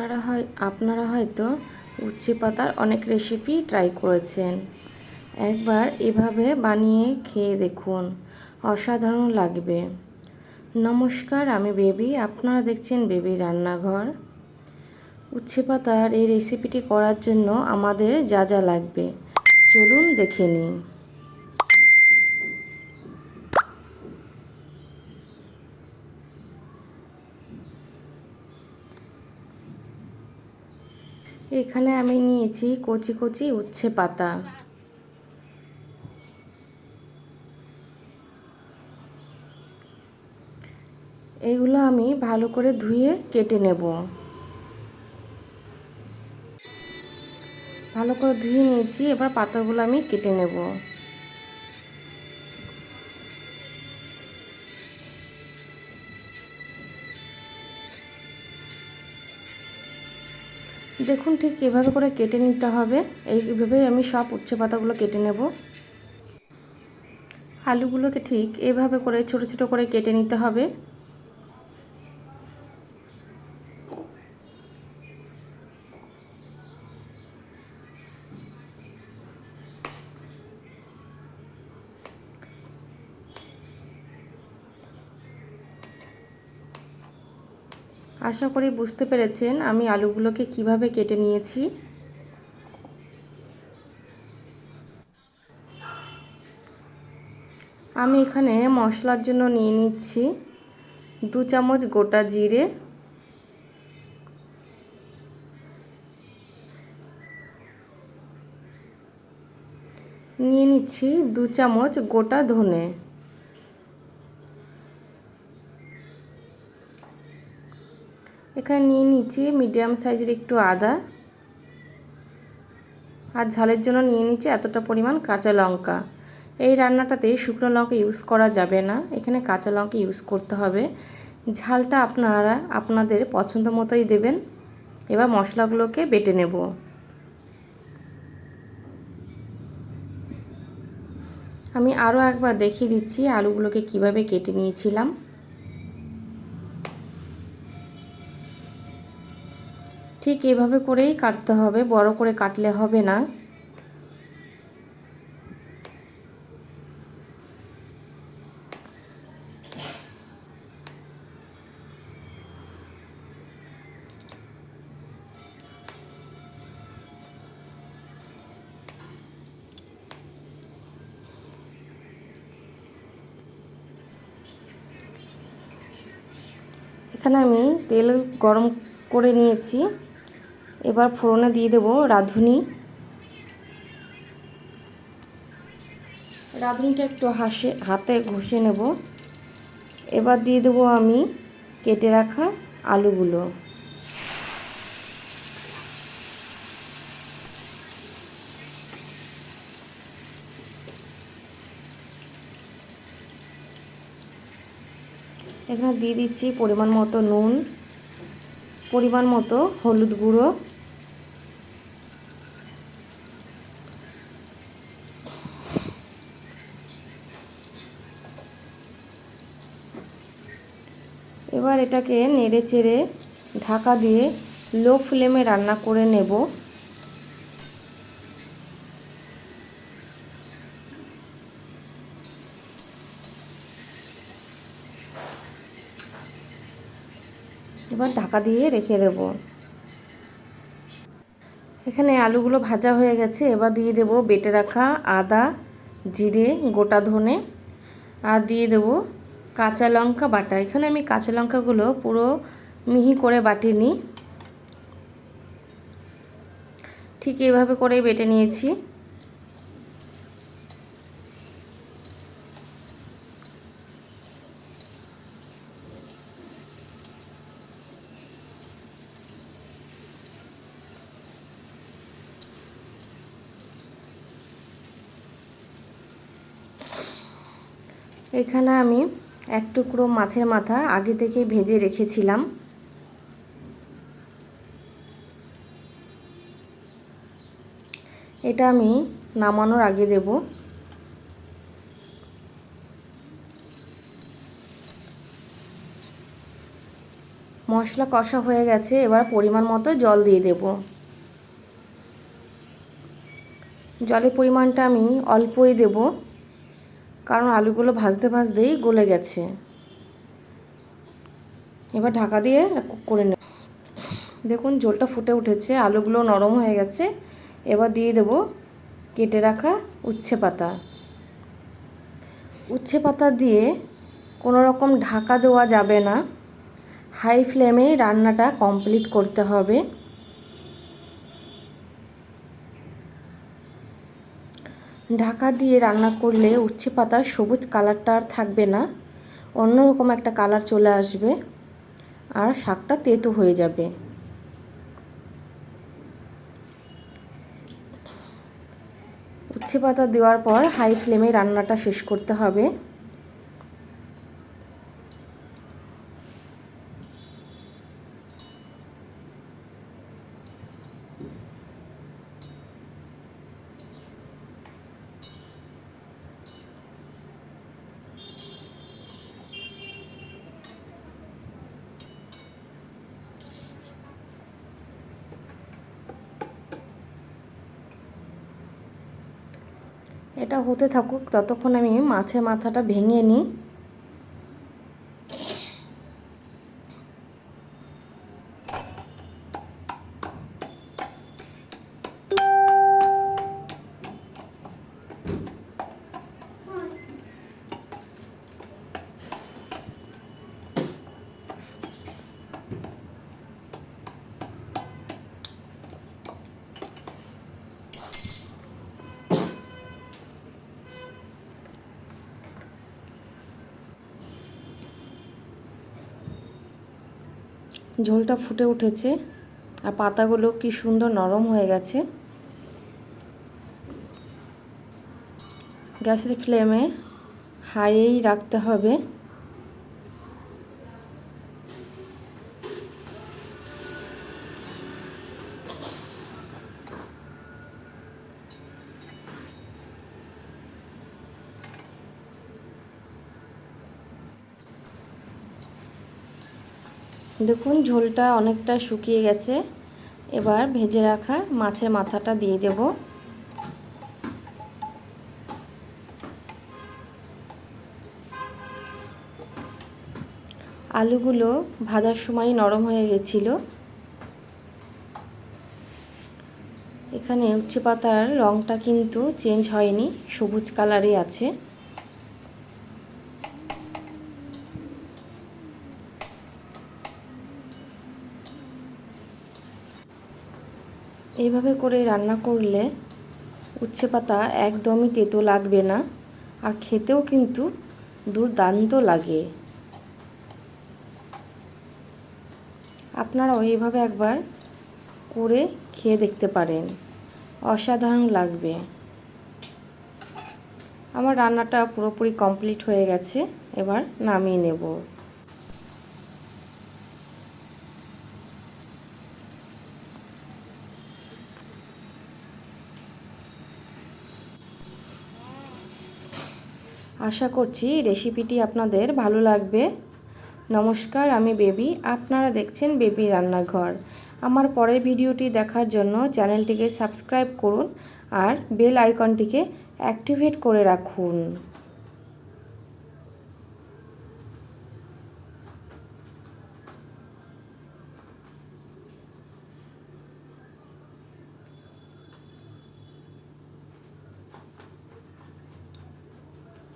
আপনারা হয় আপনারা হয়তো উচ্ছে পাতার অনেক রেসিপি ট্রাই করেছেন। একবার এভাবে বানিয়ে খেয়ে দেখুন, অসাধারণ লাগবে। নমস্কার, আমি বেবি, আপনারা দেখছেন বেবি রান্নাঘর। উচ্ছে পাতার এই রেসিপিটি করার জন্য আমাদের যা যা লাগবে, চলুন দেখে নিই। এখানে আমি নিয়েছি কচি কচি উচ্ছে পাতা। এগুলো আমি ভালো করে ধুয়ে কেটে নেব। ভালো করে ধুয়ে নিয়েছি, এবার পাতাগুলো আমি কেটে নেব। দেখুন ঠিক এভাবে করে কেটে নিতে হবে। এইভাবেই আমি সব উচ্ছে পাতাগুলো কেটে নেব। আলুগুলোকে ঠিক এভাবে করে ছোট ছোট করে কেটে নিতে হবে। আশা করি বুঝতে পেরেছেন আমি আলুগুলোকে কীভাবে কেটে নিয়েছি। আমি এখানে মশলার জন্য নিয়ে নিচ্ছি দু চামচ গোটা জিরে। নিয়ে নিচ্ছি দু চামচ গোটা ধনে। এখানে নিয়ে নিচ্ছি মিডিয়াম সাইজের একটু আদা। আর ঝালের জন্য নিয়ে নিচ্ছি এতটা পরিমাণ কাঁচা লঙ্কা। এই রান্নাটাতে শুকনো লঙ্কা ইউজ করা যাবে না। এখানে কাঁচা লঙ্কা ইউজ করতে হবে। ঝালটা আপনারা, আপনাদের পছন্দ মতোই দেবেন। এবার মশলাগুলোকে বেটে নেব। আমি আরও একবার দেখিয়ে দিচ্ছি আলুগুলোকে কীভাবে কেটে নিয়েছিলাম। ঠিক এভাবে করেই কাটতে হবে, বড় করে কাটলে হবে না। এখানে আমি তেল গরম করে নিয়েছি। এবার ফোড়নে দিয়ে দেব রাঁধুনি। রাঁধুনিটা একটু হাসে, হাতে ঘষে নেব। এবার দিয়ে দেবো আমি কেটে রাখা আলুগুলো। এখানে দিয়ে দিচ্ছি পরিমাণ মতো নুন, পরিমাণ মতো হলুদ গুঁড়ো এবার এটাকে নেড়ে চেড়ে ঢাকা দিয়ে লো ফ্লেমে রান্না করে নেব। এবার ঢাকা দিয়ে রেখে দেব। এখানে আলুগুলো ভাজা হয়ে গেছে, এবার দিয়ে দেব বেটে রাখা আদা, জিরে, গোটা ধনে, আর দিয়ে দেব কাঁচা লঙ্কা বাটা। এখানে আমি কাঁচা লঙ্কাগুলো পুরো মিহি করে বাটিনি ঠিক এভাবে করেই বেটে নিয়েছি। এখানে আমি এক টুকরো মাছের মাথা আগে থেকে ভেজে রেখেছিলাম। এটা আমি নামানোর আগে দেব। মশলা কষা হয়ে গেছে, এবার পরিমাণ মতো জল দিয়ে দেব। জলের পরিমাণটা আমি অল্পই দেব। কারণ আলুগুলো ভাজতে ভাজতেই গলে গেছে। এবার ঢাকা দিয়ে কুক করে নেব। দেখুন, ঝোলটা ফুটে উঠেছে, আলুগুলো নরম হয়ে গেছে। এবার দিয়ে দেব কেটে রাখা উচ্ছে পাতা। উচ্ছে পাতা দিয়ে কোনো রকম ঢাকা দেওয়া যাবে না। হাই ফ্লেমে রান্নাটা কমপ্লিট করতে হবে। ঢাকা দিয়ে রান্না করলে উচ্ছে পাতার সবুজ কালারটা আর থাকবে না। অন্যরকম একটা কালার চলে আসবে আর শাকটা তেতো হয়ে যাবে। উচ্ছে পাতা দেওয়ার পর হাই ফ্লেমে রান্নাটা শেষ করতে হবে। এটা হতে থাকুক ততক্ষণ আমি মাছের মাথাটা ভেঙে নিই। ঝোলটা ফুটে উঠেছে আর পাতাগুলো কি সুন্দর নরম হয়ে গেছে। গ্যাসের ফ্লেমে হাইয়েই রাখতে হবে। দেখুন, ঝোলটা অনেকটা শুকিয়ে গেছে। এবার ভেজে রাখা মাছের মাথাটা দিয়ে দেব। আলুগুলো ভাজার সময় নরম হয়ে গেছিল। এখানে উচ্ছে পাতার রঙটা কিন্তু চেঞ্জ হয়নি, সবুজ কালারই আছে। এইভাবে করে রান্না করলে উচ্ছে পাতা একদমই তেতো লাগবে না আর খেতেও কিন্তু দুর্দান্ত লাগে। আপনারাও এইভাবে একবার করে খেয়ে দেখতে পারেন। অসাধারণ লাগবে। আমার রান্নাটা পুরোপুরি কমপ্লিট হয়ে গেছে, এবার নামিয়ে নেব। আশা করছি রেসিপিটি আপনাদের ভালো লাগবে। নমস্কার, আমি বেবি। আপনারা দেখছেন বেবি রান্নাঘর। আমার পরের ভিডিওটি দেখার জন্য চ্যানেলটিকে সাবস্ক্রাইব করুন আর বেল আইকনটিকে অ্যাক্টিভেট করে রাখুন।